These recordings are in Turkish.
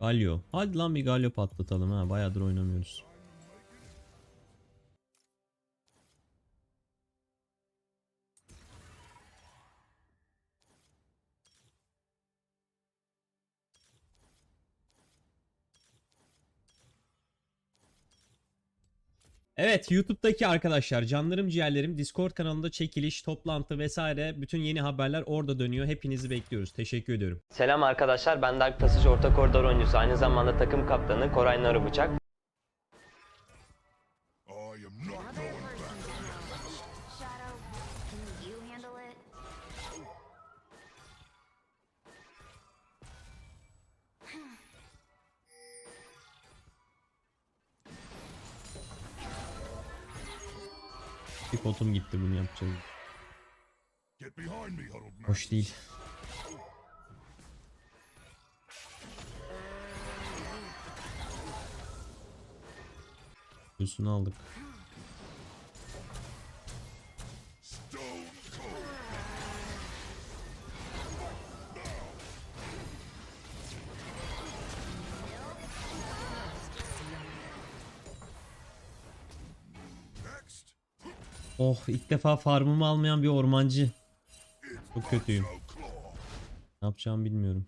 Galio. Hadi lan bir Galio patlatalım ha. Bayağıdır oynamıyoruz. Evet YouTube'daki arkadaşlar canlarım ciğerlerim Discord kanalında çekiliş, toplantı vesaire bütün yeni haberler orada dönüyor. Hepinizi bekliyoruz. Teşekkür ediyorum. Selam arkadaşlar ben Dark Passage orta koridor oyuncusu aynı zamanda takım kaptanı Koray Narıbıçak. Potum gitti bunu man. Hoş değil. Üstünü aldık. Oh ilk defa farmımı almayan bir ormancı. Çok kötüyüm. Ne yapacağımı bilmiyorum.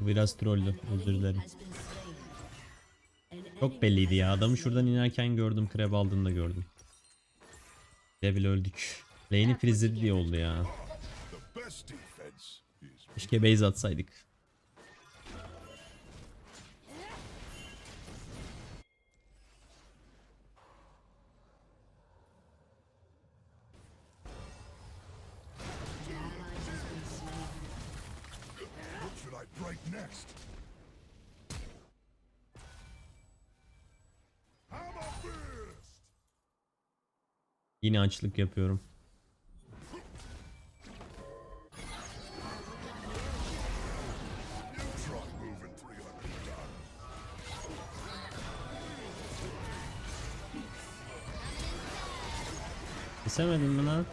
Biraz trollü. Özür dilerim. Çok belliydi ya. Adamı şuradan inerken gördüm. Krab aldığını da gördüm. Devil öldük. Lane'i freezer diye oldu ya. Keşke base atsaydık. Yine açlık yapıyorum. Kesemedim mi lan?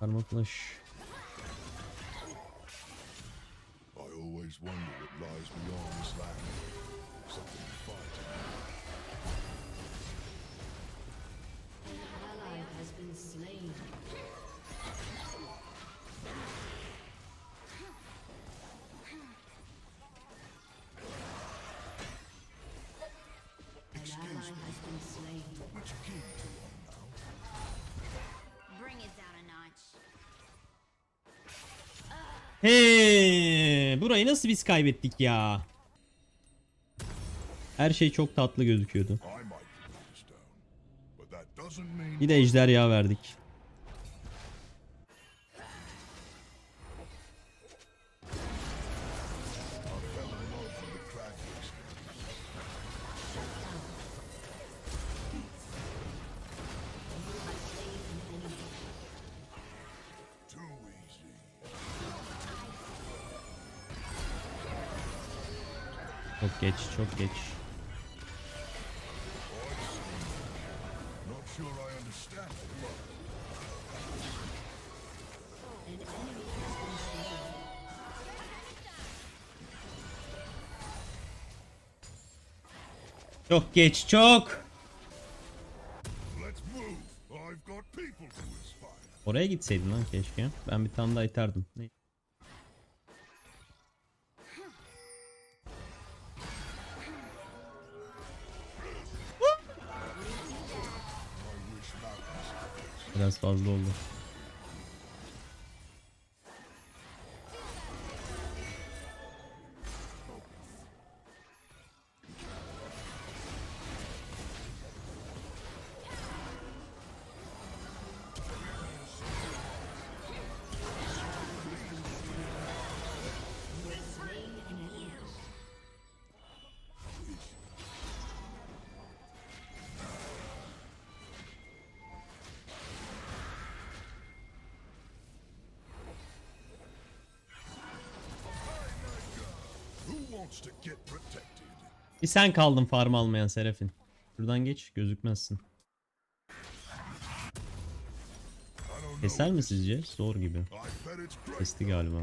Parmaklaş. He, burayı nasıl biz kaybettik ya? Her şey çok tatlı gözüküyordu. Bir de ejderha verdik. Geç, çok geç. Çok geç, çok. Oraya gitseydin lan keşke. Ben bir tane daha iterdim. Ne? Biraz fazla oldu. Bir sen kaldın farm almayan Serafin. Şuradan geç gözükmezsin. Keser mi sizce? Zor gibi. Kesti galiba.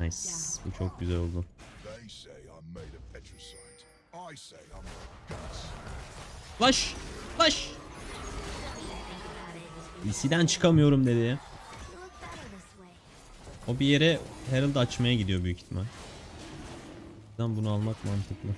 Nice. Bu çok güzel oldu. Flash! Flash! DC'den çıkamıyorum dedi. O bir yere Herald açmaya gidiyor büyük ihtimal. Buradan bunu almak mantıklı.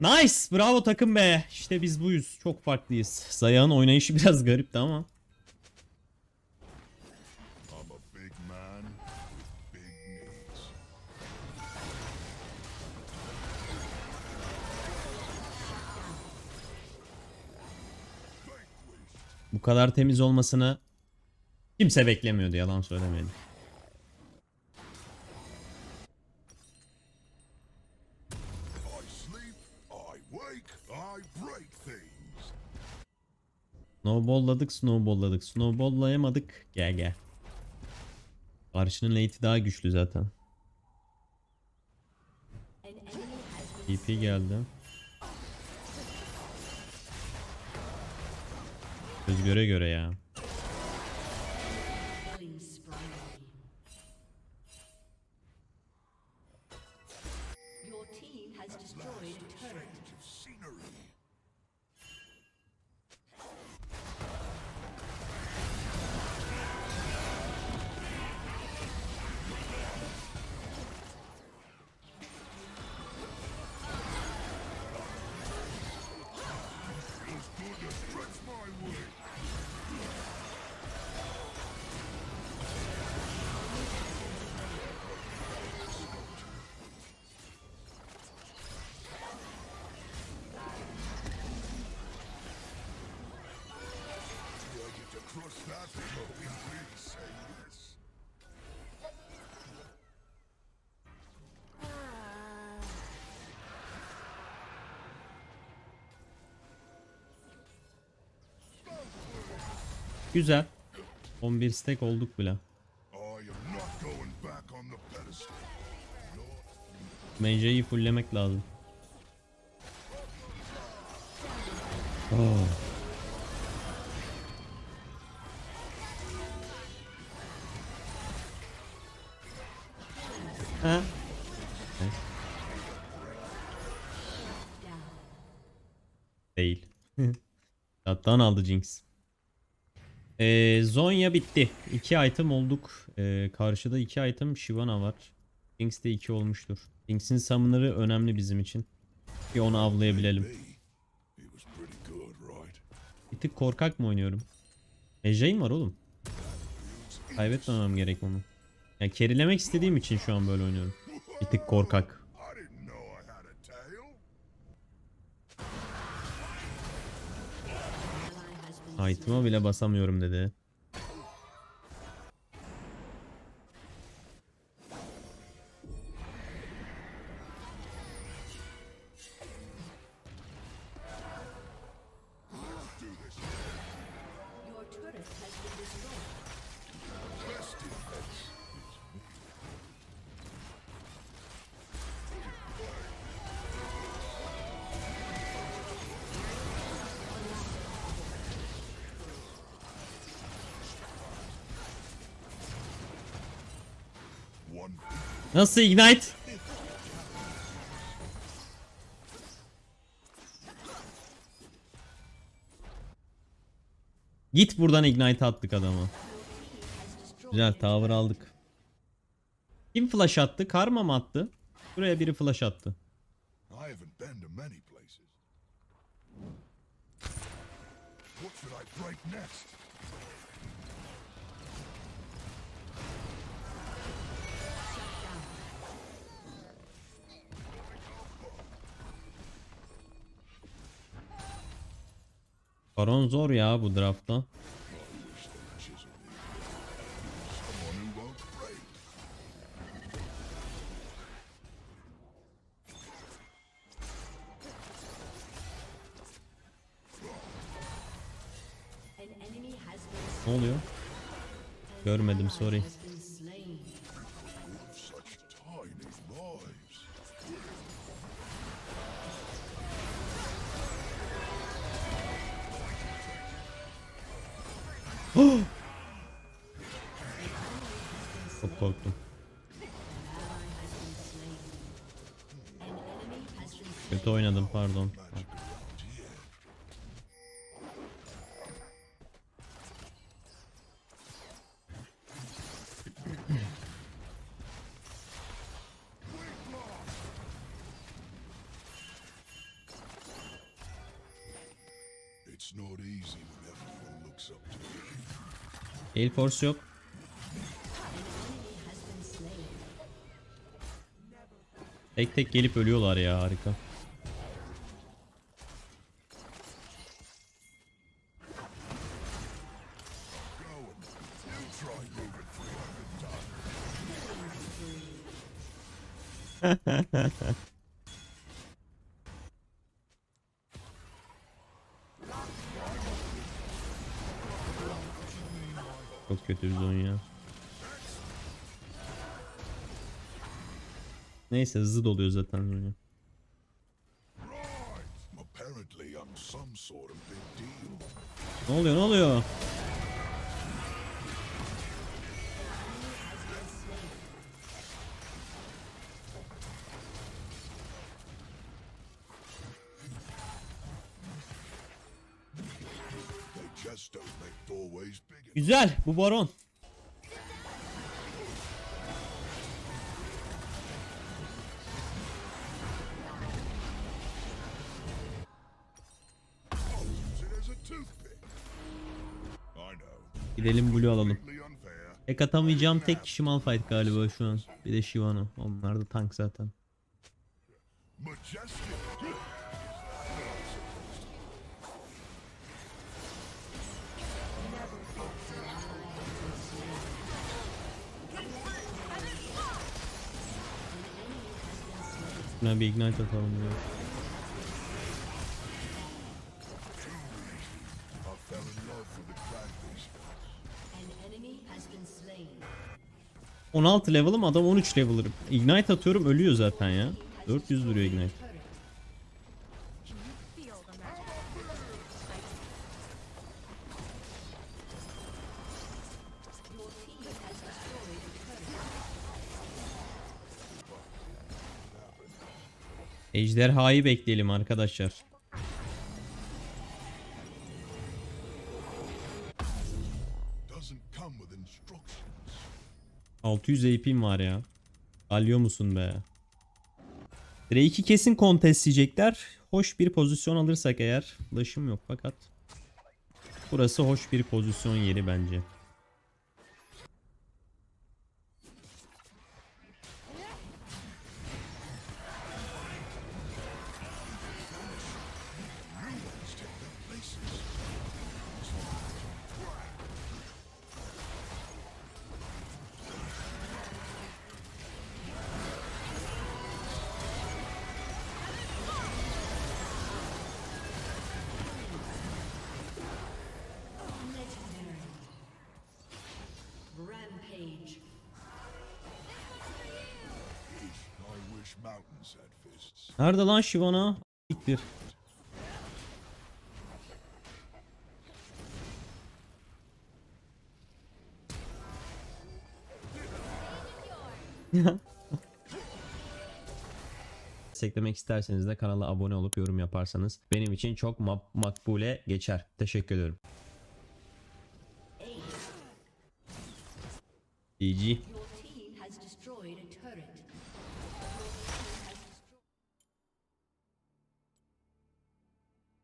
Nice! Bravo takım be! İşte biz buyuz. Çok farklıyız. Zayağın oynayışı biraz garipti ama. Bu kadar temiz olmasını kimse beklemiyordu yalan söylemeyelim. Snowball'ladık, snowball'ladık. Snowball'layamadık. Gel gel. Karşının late'i daha güçlü zaten. TP geldi. Göz göre göre ya. Güzel. 11 stack olduk bile. Mage'yi fulllemek lazım. Oh. Ha? Evet. Değil. Hattan aldı Jinx. Ee, Zonya bitti. 2 item olduk. Ee, karşıda 2 item Shyvana var. Jinx de 2 olmuştur. Jinx'in summoner'ı önemli bizim için. Ki onu avlayabilelim. Bir tık korkak mı oynuyorum? Ejder'im var oğlum. Kaybetmemem gerek onu. Yani kerilemek istediğim için şu an böyle oynuyorum. Bir tık korkak. Item'a bile basamıyorum dedi. Nasıl ignite? Git buradan ignite attık adama. Güzel tower aldık. Kim flash attı? Karma mı attı? Buraya biri flash attı. Baron zor ya bu draftta. Ne oluyor? Görmedim sorry. You. Gale Force yok. Tek tek gelip ölüyorlar ya harika. Çok kötü bir zon ya. Neyse hızlı doluyor zaten deal. Ne oluyor ne oluyor? Güzel bu baron. Gidelim blue alalım. Tek atamayacağım tek kişi Malphite galiba şu an. Bir de Shyvana. Onlar da tank zaten. Majestic. Şuna bir ignite atalım slain. 16 level'ım adam 13 level'ım. Ignite atıyorum ölüyor zaten ya. 400 duruyor ignite. Ejderhayı bekleyelim arkadaşlar. Doesn't come with instructions. 600 AP'm var ya. Alıyor musun be? Drake'i kesin kontestleyecekler. Hoş bir pozisyon alırsak eğer. Flash'ım yok fakat. Burası hoş bir pozisyon yeri bence. Rampage. I wish mountains had fists. Nerede lan Shyvana? Siktir. Desteklemek isterseniz de kanala abone olup yorum yaparsanız benim için çok ma- makbule geçer. Teşekkür ediyorum. GG.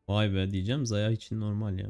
Vay be diyeceğim Zaya için normal ya.